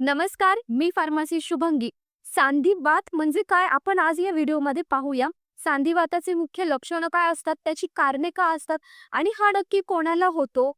नमस्कार मी फार्मासी शुभंगी. सांधिवात म्हणजे काय? आपण आज या व्हिडिओमध्ये पाहूया. सांधिवाताचे मुख्य लक्षणं काय असतात? त्याची कारणे का असतात? आणि हा नक्की कोणाला होतो?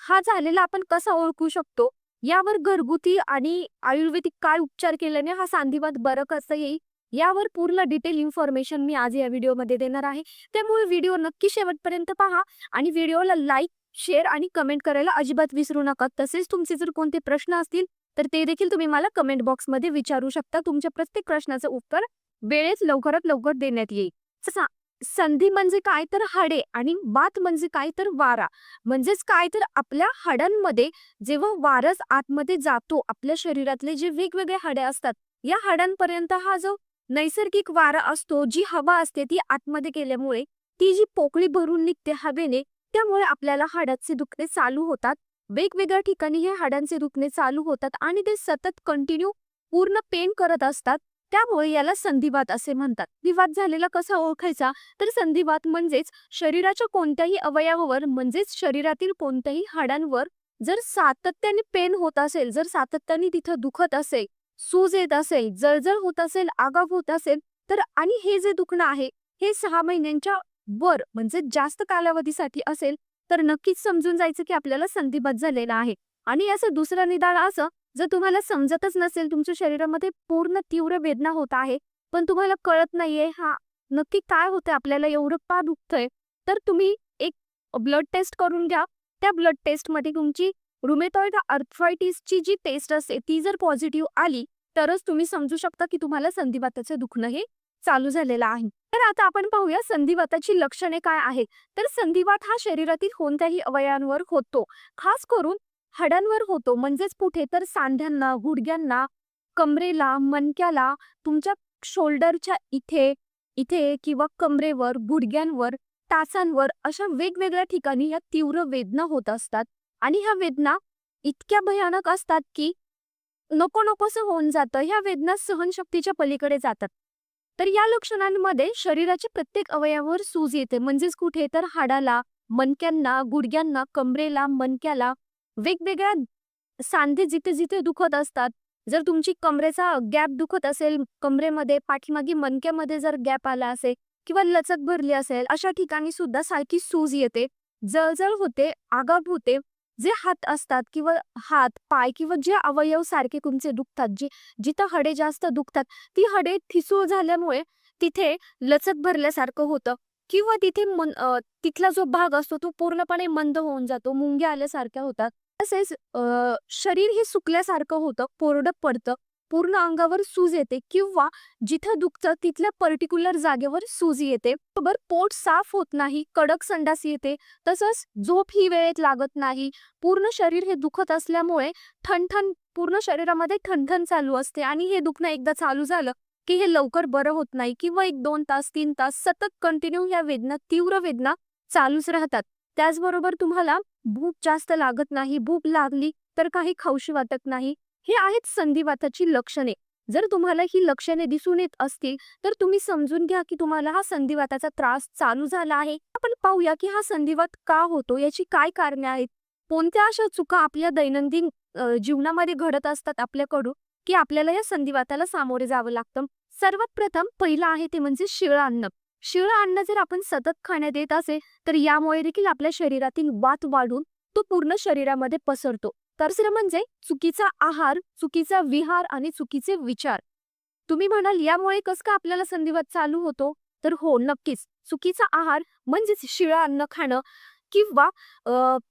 हा झालेला आपण कसा ओळखू शकतो? यावर घरगुती आणि आयुर्वेदिक काय उपचार केल्याने हा सांधिवात बरं कसं येईल? यावर पूर्ण डिटेल इन्फॉर्मेशन मी आज या व्हिडिओमध्ये देणार आहे. त्यामुळे व्हिडिओ नक्की शेवटपर्यंत पहा आणि व्हिडिओला लाईक शेअर आणि कमेंट करायला अजिबात विसरू नका. तसेच तुमचे जर कोणते प्रश्न असतील तर ते देखील तुम्ही मला कमेंट बॉक्समध्ये विचारू शकता. तुमच्या प्रत्येक प्रश्नाचं उत्तर वेळेत लवकरात लवकर देण्यात येईल. संधी म्हणजे काय तर हाडे आणि बात म्हणजे काय तर वारा. म्हणजेच काय तर आपल्या हाडांमध्ये जेव्हा वारस आतमध्ये जातो आपल्या शरीरातले जे वेगवेगळे हाडे असतात या हाडांपर्यंत हा जो नैसर्गिक वारा असतो जी हवा असते ती आतमध्ये गेल्यामुळे ती जी पोकळी भरून निघते हवेने त्यामुळे आपल्याला हाडाचे दुखणे चालू होतात. वेगवेगळ्या ठिकाणी हे हाडांचे दुखणे चालू होतात आणि ते सतत कंटिन्यू पूर्ण पेन करत असतात. त्यामुळे याला संधिवात असे म्हणतात. विवाद झालेला कसा ओळखायचा? तर संधिवात म्हणजेच शरीराच्या कोणत्याही अवयवावर म्हणजेच शरीरातील कोणत्याही हाडांवर जर सातत्याने पेन होत असेल जर सातत्याने तिथं दुखत असेल सूज येत असेल जळजळ होत असेल आगाव होत असेल तर आणि हे जे दुखणं आहे हे सहा महिन्यांच्या वर म्हणजे जास्त कालावधीसाठी असेल तर नक्कीच समजून जायचं की आपल्याला संधिवात झालेला आहे. आणि याचं दुसरं निदान असं जर तुम्हाला समजतच नसेल तुमच्या शरीरामध्ये पूर्ण तीव्र वेदना होत आहे पण तुम्हाला कळत नाहीये हा नक्की काय होतंय आपल्याला एवढं का दुखतंय तर तुम्ही एक ब्लड टेस्ट करून घ्या. त्या ब्लड टेस्टमध्ये तुमची रुमेटॉइड अर्थरायटिसची जी टेस्ट असते ती जर पॉझिटिव्ह आली तरच तुम्ही समजू शकता की तुम्हाला संधिवाताचं दुखणं हे चालू झालेलं आहे. तर आता आपण पाहूया संधिवाताची लक्षणे काय आहेत. तर संधिवात हा शरीरातील कोणत्याही अवयवांवर होतो. खास करून हाडांवर होतो. म्हणजेच कुठे तर सांध्यांना गुडघ्यांना कमरेला मणक्याला तुमच्या शोल्डरच्या इथे इथे किंवा कमरेवर गुडघ्यांवर टाचांवर अशा वेगवेगळ्या ठिकाणी या तीव्र वेदना होत असतात. आणि ह्या वेदना इतक्या भयानक असतात की नको नकोसं होऊन जातं. ह्या वेदना सहनशक्तीच्या पलीकडे जातात. तर या लक्षणांमध्ये शरीराच्या प्रत्येक अवयवावर सूज येते. म्हणजेच कुठे? तर हाडाला मणक्यांना गुडघ्यांना कमरेला मणक्याला वेगवेगळ्या सांधे जिथे जिथे दुखत असतात. जर तुमची कमरेचा गॅप दुखत असेल कमरेमध्ये पाठीमागे मणक्यामध्ये जर गॅप आला असेल किंवा लचक भरली असेल अशा ठिकाणी सुद्धा सारखी सूज येते. जळजळ होते आगाप होते. जे हात असतात किंवा हात पाय किंवा जे अवयव सारखे तुमचे दुखतात जे जिथं हडे जास्त दुखतात ती हडे ठिसूळ झाल्यामुळे तिथे लचक भरल्यासारखं होतं किंवा तिथे मन तिथला जो भाग असतो तो पूर्णपणे मंद होऊन जातो मुंग्या आल्यासारख्या होतात. तसेच शरीर हे सुकल्यासारखं होतं कोरडं पडतं. पूर्ण अंगावर सूज येते किंवा जिथं दुखतं तिथल्या पर्टिक्युलर जागेवर सूज येते. बरोबर पोट साफ होत नाही कडक संडास येते तसंच झोप ही वेळेत लागत नाही. पूर्ण शरीर हे दुखत असल्यामुळे ठणठण पूर्ण शरीरामध्ये ठणठण चालू असते आणि हे दुखणं एकदा चालू झालं की हे लवकर बरं होत नाही किंवा एक दोन तास तीन तास सतत कंटिन्यू या वेदना तीव्र वेदना चालूच राहतात. त्याचबरोबर तुम्हाला भूक जास्त लागत नाही भूक लागली तर काही खाऊशी वाटत नाही. हे आहेत संधिवाताची लक्षणे. जर तुम्हाला ही लक्षणे दिसून येत असतील तर तुम्ही समजून घ्या की तुम्हाला हा संधिवाताचा त्रास चालू झाला आहे. आपण पाहूया की हा संधिवात का होतो याची काय कारणे आहेत? कोणत्या अशा चुका आपल्या दैनंदिन जीवनामध्ये घडत असतात आपल्याकडून की आपल्याला या संधिवाताला सामोरे जावं लागतं? सर्वात प्रथम पहिलं आहे ते म्हणजे शिळ अन्न शिळ अन्न जर आपण सतत खाण्यात येत असेल तर यामुळे देखील आपल्या शरीरातील वात वाढून तो पूर्ण शरीरामध्ये पसरतो. तिसरं म्हणजे चुकीचा आहार चुकीचा विहार आणि चुकीचे विचार. तुम्ही म्हणाल यामुळे कस का आपल्याला संधिवात चालू होतो? तर हो नक्कीच. चुकीचा आहार म्हणजेच शिळं अन्न खाणं किंवा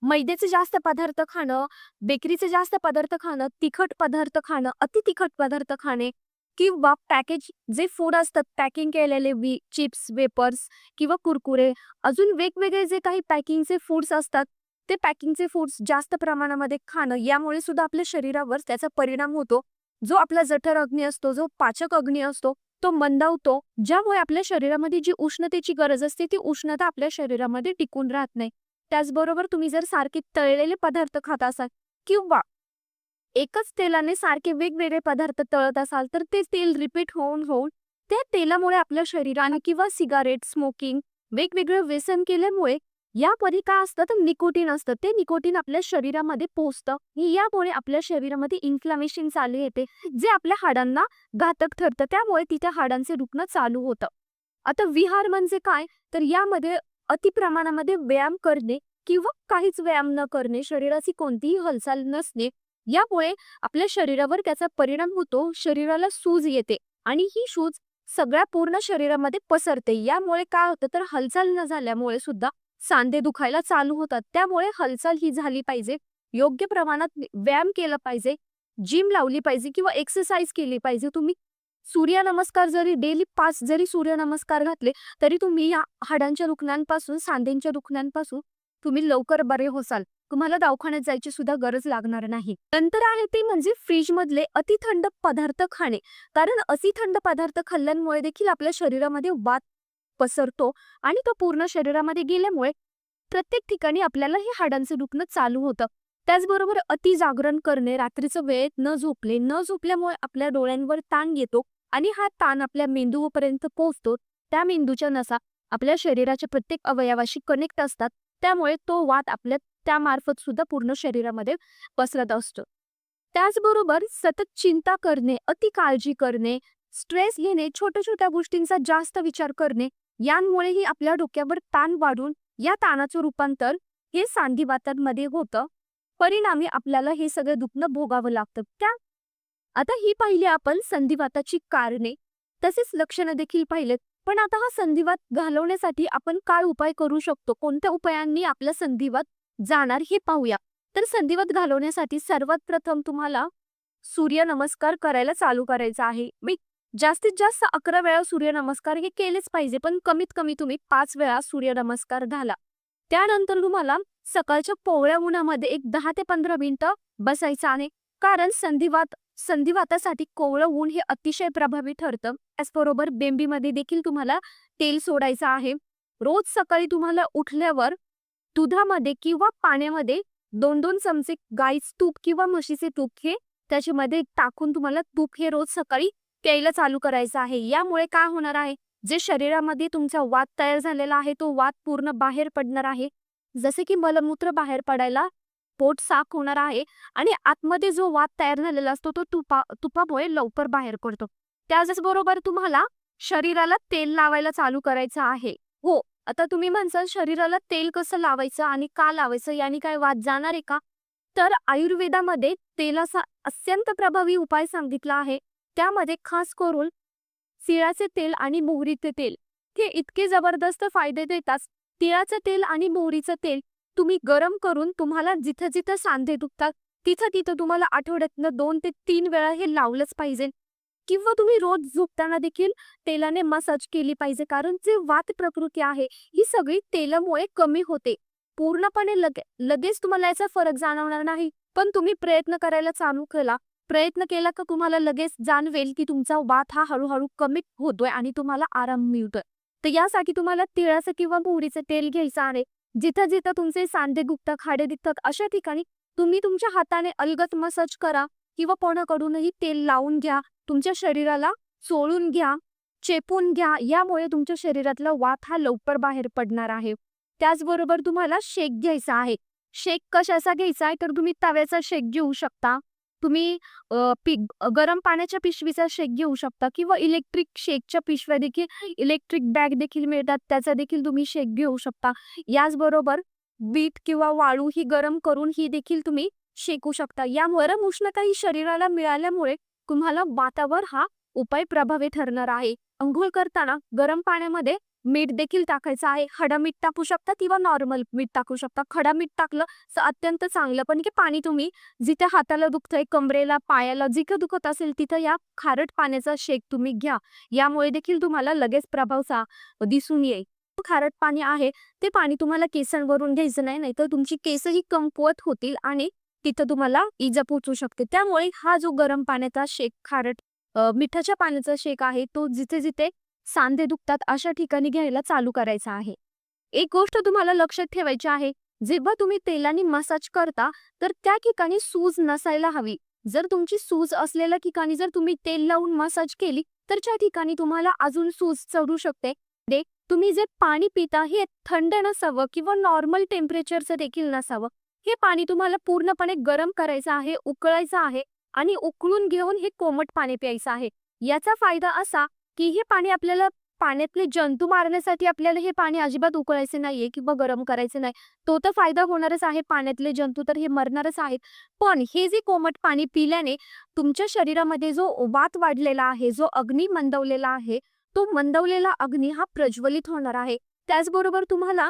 मैद्याचे जास्त पदार्थ खाणं बेकरीचे जास्त पदार्थ खाणं तिखट पदार्थ खाणं अति तिखट पदार्थ खाणे किंवा पॅकेज जे फूड असतात पॅकिंग केलेले वी चिप्स वेपर्स किंवा कुरकुरे अजून वेगवेगळे जे काही पॅकिंगचे फूड्स असतात ते पॅकिंगचे फूड्स जास्त प्रमाणामध्ये खाणं यामुळे सुद्धा आपल्या शरीरावर त्याचा परिणाम होतो. जो आपला जठर अग्नी असतो जो पाचक अग्नी असतो तो मंदावतो ज्यामुळे आपल्या शरीरामध्ये जी उष्णतेची गरज असते ती उष्णता आपल्या शरीरामध्ये टिकून राहत नाही. त्याचबरोबर तुम्ही जर सारखे तळलेले पदार्थ खात असाल किंवा एकच तेलाने सारखे वेगवेगळे पदार्थ तळत असाल तर ते तेल रिपीट होऊन होऊन त्या तेलामुळे आपल्या शरीराने किंवा सिगारेट स्मोकिंग वेगवेगळं व्यसन केल्यामुळे यामध्ये काय असतं? तर निकोटीन असतं. ते निकोटीन आपल्या शरीरामध्ये पोचतं यामुळे आपल्या शरीरामध्ये इन्फ्लामेशन चालू येते. जे आपल्या हाडांना घातक ठरतं. त्यामुळे तिथे हाडांचे रुग्ण चालू होतं. आता विहार म्हणजे काय? तर यामध्ये अति प्रमाणामध्ये व्यायाम करणे किंवा काहीच व्यायाम न करणे शरीराची कोणतीही हालचाल नसणे यामुळे आपल्या शरीरावर त्याचा परिणाम होतो. शरीराला सूज येते आणि ही सूज सगळ्या पूर्ण शरीरामध्ये पसरते. यामुळे काय होतं? तर हालचाल न झाल्यामुळे सुद्धा सांधे दुखायला चालू होतात. त्यामुळे हालचाल ही झाली पाहिजे. योग्य प्रमाणात व्यायाम केला पाहिजे. जिम लावली पाहिजे किंवा एक्सरसाइज केली पाहिजे. तुम्ही सूर्यनमस्कार जरी डेली पाच जरी सूर्यनमस्कार घातले तरी तुम्ही या हाडांच्या दुखण्यांपासून सांधेंच्या दुखण्यांपासून तुम्ही लवकर बरे होसाल. तुम्हाला दवाखान्यात जायची सुद्धा गरज लागणार नाही. नंतर आहे ते म्हणजे फ्रीज मधले पदार्थ खाणे. कारण अति थंड पदार्थ खाल्ल्यामुळे देखील आपल्या शरीरामध्ये वात पसरतो आणि तो पूर्ण शरीरामध्ये गेल्यामुळे प्रत्येक ठिकाणी आपल्याला हे हाडांचं दुखणं चालू होतं. त्याचबरोबर अति जागरण करणे रात्रीचं वेळेत न झोपले न झोपल्यामुळे आपल्या डोळ्यांवर ताण येतो आणि हा ताण आपल्या मेंदूपर्यंत पोहोचतो. त्या मेंदूच्या नसा आपल्या शरीराच्या प्रत्येक अवयवाशी कनेक्ट असतात. त्यामुळे तो वाद आपल्या त्यामार्फत सुद्धा पूर्ण शरीरामध्ये पसरत असतो. त्याचबरोबर सतत चिंता करणे अति काळजी करणे स्ट्रेस घेणे छोट्या छोट्या गोष्टींचा जास्त विचार करणे यांमुळेही आपल्या डोक्यावर ताण वाढून या ताणाचं रूपांतर हे सांधिवातांमध्ये होतं. परिणामी आपल्याला हे सगळं दुखणं भोगावं लागतं. त्या आता ही पाहिली आपण संधिवाताची कारणे. तसेच लक्षणं देखील पाहिलेत. पण आता हा संधिवात घालवण्यासाठी आपण काय उपाय करू शकतो? कोणत्या उपायांनी आपला संधिवात जाणार हे पाहूया. तर संधिवात घालवण्यासाठी सर्वात प्रथम तुम्हाला सूर्य नमस्कार करायला चालू करायचा आहे. मी जास्तीत जास्त अकरा वेळा सूर्यनमस्कार हे केलेच पाहिजे पण कमीत कमी तुम्ही पाच वेळा सूर्यनमस्कार घाला. त्यानंतर तुम्हाला सकाळच्या पोवळ्या उन्हामध्ये एक दहा ते पंधरा मिनिटं बसायचं आहे कारण संधिवात संधिवातासाठी कोवळं ऊन हे अतिशय प्रभावी ठरतं. त्याचबरोबर बेंबीमध्ये देखील तुम्हाला तेल सोडायचं आहे. रोज सकाळी तुम्हाला उठल्यावर दुधामध्ये किंवा पाण्यामध्ये दोन दोन चमचे गाईच तूप किंवा म्हशीचे तूप हे त्याच्यामध्ये टाकून तुम्हाला तूप हे रोज सकाळी प्यायला चालू करायचं आहे. यामुळे काय होणार आहे? जे शरीरामध्ये तुमचा वात तयार झालेला आहे तो वात पूर्ण बाहेर पडणार आहे. जसे की मलमूत्र बाहेर पडायला पोट साफ होणार आहे आणि आतमध्ये जो वाद तयार झालेला असतो तो तुपा तुपामुळे लवकर बाहेर पडतो. त्याचबरोबर तुम्हाला शरीराला तेल लावायला चालू करायचं आहे. हो आता तुम्ही म्हणसाल शरीराला तेल कसं लावायचं आणि का लावायचं? याने काय वाद जाणार आहे का? तर आयुर्वेदामध्ये तेलाचा अत्यंत प्रभावी उपाय सांगितला आहे. त्यामध्ये खास करून तिळाचे तेल आणि मोहरीचे तेल. हे इतके जबरदस्त फायदे देतात. तिळाचं तेल आणि मोहरीचं तेल तुम्ही गरम करून तुम्हाला जिथं जिथं सांधे दुखतात तिथं तिथं तुम्हाला आठवड्यातनं दोन ते तीन वेळा हे लावलंच पाहिजे. किंवा तुम्ही रोज झोपताना देखील तेलाने मसाज केली पाहिजे कारण जे वात प्रकृती आहे ही सगळी तेलामुळे कमी होते. पूर्णपणे लगे लगेच तुम्हाला याचा फरक जाणवणार नाही. पण तुम्ही प्रयत्न करायला चालू केला प्रयत्न केला का तुम्हाला लगेच जाणवेल की तुमचा वात हा हळूहळू कमी होतोय आणि तुम्हाला आराम मिळतोय. तर यासाठी तुम्हाला तिळाचं किंवा मोहरीचं तेल घ्यायचं आहे. जिथं जिथं तुमचे सांधे दुखतात खाडे दुखतात अशा ठिकाणी तुम्ही तुमच्या हाताने अलगत मसाज करा किंवा कोणाकडूनही तेल लावून घ्या. तुमच्या शरीराला चोळून घ्या चेपून घ्या. यामुळे तुमच्या शरीरातला वात हा लवकर बाहेर पडणार आहे. त्याचबरोबर तुम्हाला शेक घ्यायचा आहे. शेक कशाचा घ्यायचा आहे? तर तुम्ही तव्याचा शेक घेऊ शकता. तुम्ही अ, पी गरम पाण्याच्या पिशवीचा शेक घेऊ शकता किंवा इलेक्ट्रिक शेकच्या पिशव्या देखील इलेक्ट्रिक बॅग देखील मिळतात त्याचा देखील तुम्ही शेक घेऊ शकता. याचबरोबर बीट किंवा वाळू ही गरम करून ही देखील तुम्ही शेकू शकता. या गरम उष्णता ही शरीराला मिळाल्यामुळे तुम्हाला वातावर हा उपाय प्रभावी ठरणार आहे. अंघोळ करताना गरम पाण्यामध्ये मीठ देखील टाकायचं आहे. खडा मीठ टाकू शकता किंवा नॉर्मल मीठ टाकू शकता. खडा मीठ टाकलं तर अत्यंत चांगलं. पण की पाणी तुम्ही जिथे हाताला दुखतंय कमरेला पायाला जिथं दुखत असेल तिथं या खारट पाण्याचा शेक तुम्ही घ्या. यामुळे देखील तुम्हाला लगेच प्रभाव सा दिसून येईल. खारट पाणी आहे ते पाणी तुम्हाला केसांवरून घ्यायचं नाही नाहीतर तुमची केसही कमकुवत होतील आणि तिथं तुम्हाला इजा पोचू शकते. त्यामुळे हा जो गरम पाण्याचा शेक खारट मिठाच्या पाण्याचा शेक आहे तो जिथे जिथे सांधे दुखतात अशा ठिकाणी घ्यायला चालू करायचा आहे. एक गोष्ट तुम्हाला लक्षात ठेवायची आहे जेव्हा तुम्ही तेलाने मसाज करता तर त्या ठिकाणी सूज नसायला हवी. जर तुमची सूज असलेल्या ठिकाणी जर तुम्ही तेल लावून मसाज केली तर त्या ठिकाणी तुम्हाला अजून सूज चढू शकते. दे तुम्ही जे पाणी पिता हे थंड नसावं किंवा नॉर्मल टेम्परेचरचं देखील नसावं. हे पाणी तुम्हाला पूर्णपणे गरम करायचं आहे उकळायचं आहे आणि उकळून घेऊन हे कोमट पाणी प्यायचं आहे. याचा फायदा असा की हे पाणी आपल्याला पाण्यातले जंतू मारण्यासाठी आपल्याला हे पाणी अजिबात उकळायचे नाहीये किंवा गरम करायचे नाही. तो तर फायदा होणारच आहे पाण्यातले जंतू तर हे मरणारच आहेत. पण हे जे कोमट पाणी पिल्याने तुमच्या शरीरामध्ये जो वात वाढलेला आहे जो अग्नी मंदवलेला आहे तो मंदवलेला अग्नी हा प्रज्वलित होणार आहे. त्याचबरोबर तुम्हाला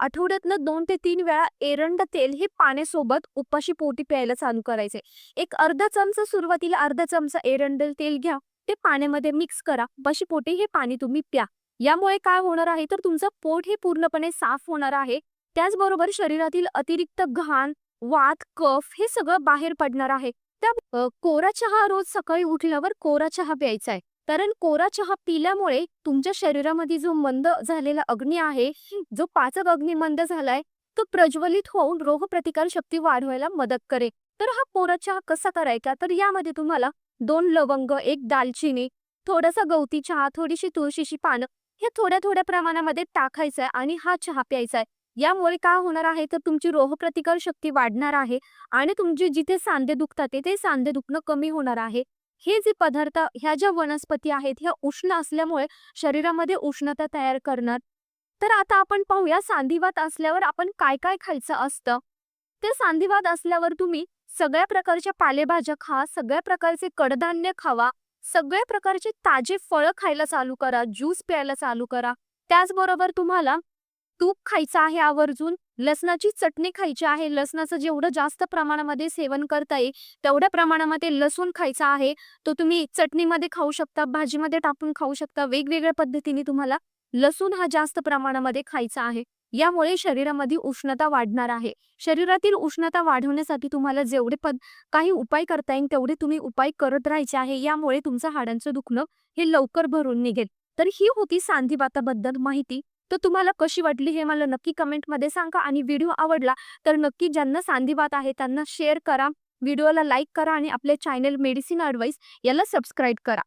आठवड्यातनं दोन ते तीन वेळा एरंड तेल हे पाण्यासोबत उपाशी पोटी प्यायला चालू करायचे एक अर्धा चमचा सुरुवातीला अर्धा चमचा एरंड तेल घ्या. ते पाण्यामध्ये मिक्स करा. बशीपोटी हे पाणी तुम्ही प्या. यामुळे काय होणार आहे? तर तुमचं पोट हे पूर्णपणे साफ होणार आहे. त्याचबरोबर शरीरातील अतिरिक्त घाण वात कफ हे सगळं बाहेर पडणार आहे. त्या कोरा चहा रोज सकाळी उठल्यावर कोरा चहा प्यायचा आहे. कारण कोरा चहा पिल्यामुळे तुमच्या शरीरामध्ये जो मंद झालेला अग्नी आहे जो पाचक अग्नी मंद झालाय तो प्रज्वलित होऊन रोगप्रतिकार शक्ती वाढवायला मदत करेल. तर हा कोरा चहा कसा करायचा? तर यामध्ये तुम्हाला दोन लवंग एक दालचिनी थोडंसं गवती चहा थोडीशी तुळशीची पानं हे थोड्या थोड्या प्रमाणामध्ये टाकायचं आहे आणि हा चहा प्यायचा आहे यामुळे काय होणार आहे? तर तुमची रोगप्रतिकार शक्ती वाढणार आहे आणि तुमचे जिथे सांधे दुखतात ते सांधे दुखणं कमी होणार आहे. हे जे पदार्थ ह्या ज्या वनस्पती आहेत ह्या उष्ण असल्यामुळे शरीरामध्ये उष्णता तयार करणार. तर आता आपण पाहूया सांधिवात असल्यावर आपण काय काय खायचं असतं? ते सांधिवात असल्यावर तुम्ही सगळ्या प्रकारच्या पालेभाज्या खा सगळ्या प्रकारचे कडधान्य खावा सगळ्या प्रकारचे ताजे फळं खायला चालू करा ज्यूस प्यायला चालू करा. त्याचबरोबर तुम्हाला तूप खायचं आहे आवर्जून लसणाची चटणी खायची आहे लसणाचं जेवढं जास्त प्रमाणामध्ये सेवन करता येईल तेवढ्या प्रमाणामध्ये लसूण खायचा आहे तो तुम्ही चटणीमध्ये खाऊ शकता भाजीमध्ये टाकून खाऊ शकता वेगवेगळ्या पद्धतीने तुम्हाला लसूण हा जास्त प्रमाणामध्ये खायचा आहे. यामुळे शरीरामध्ये उष्णता वाढणार आहे. शरीरातील उष्णता वाढवण्यासाठी तुम्हाला जेवढे पद काही उपाय करता येईल तेवढे तुम्ही उपाय करत राहायचे आहे. यामुळे तुमचं हाडांचं दुखणं हे लवकर भरून निघेल. तर ही होती सांधिवाताबद्दल माहिती. तर तुम्हाला कशी वाटली हे मला नक्की कमेंटमध्ये सांगा आणि व्हिडिओ आवडला तर नक्की ज्यांना सांधिवात आहे त्यांना शेअर करा. व्हिडिओला लाईक करा आणि आपले चॅनल मेडिसिन अडवाईस याला सबस्क्राईब करा.